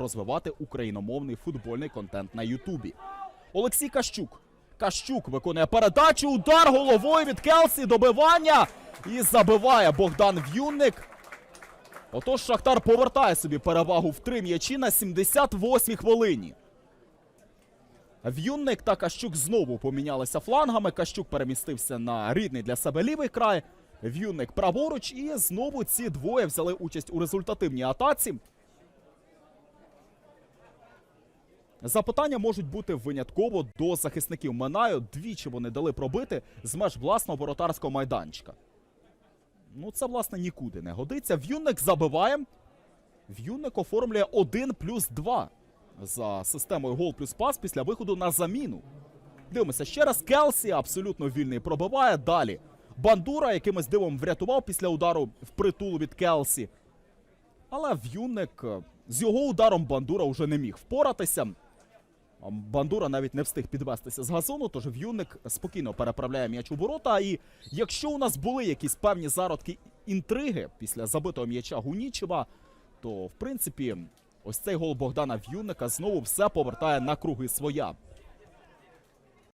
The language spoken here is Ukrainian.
розвивати україномовний футбольний контент на Ютубі. Олексій Кащук. Кащук виконує передачу, удар головою від Келсі, добивання і забиває Богдан В'юнник. Отож Шахтар повертає собі перевагу в три м'ячі на 78-й хвилині. В'юнник та Кащук знову помінялися флангами. Кащук перемістився на рідний для себе лівий край. В'юнник праворуч, і знову ці двоє взяли участь у результативній атаці. Запитання можуть бути винятково до захисників Минаю. Двічі вони дали пробити з меж власного воротарського майданчика. Ну, це, власне, нікуди не годиться. В'юнник забиває. В'юнник оформлює 1 плюс 2 за системою гол плюс пас після виходу на заміну. Дивимося ще раз. Келсі абсолютно вільний пробиває. Далі. Бандура якимось дивом врятував після удару в притул від Келсі. Але В'юнник е, з його ударом Бандура вже не міг впоратися. Бандура навіть не встиг підвестися з газону, тож в'юник спокійно переправляє м'яч у ворота. І якщо у нас були якісь певні зародки інтриги після забитого м'яча Гунічева, то в принципі ось цей гол Богдана В'юника знову все повертає на круги своя.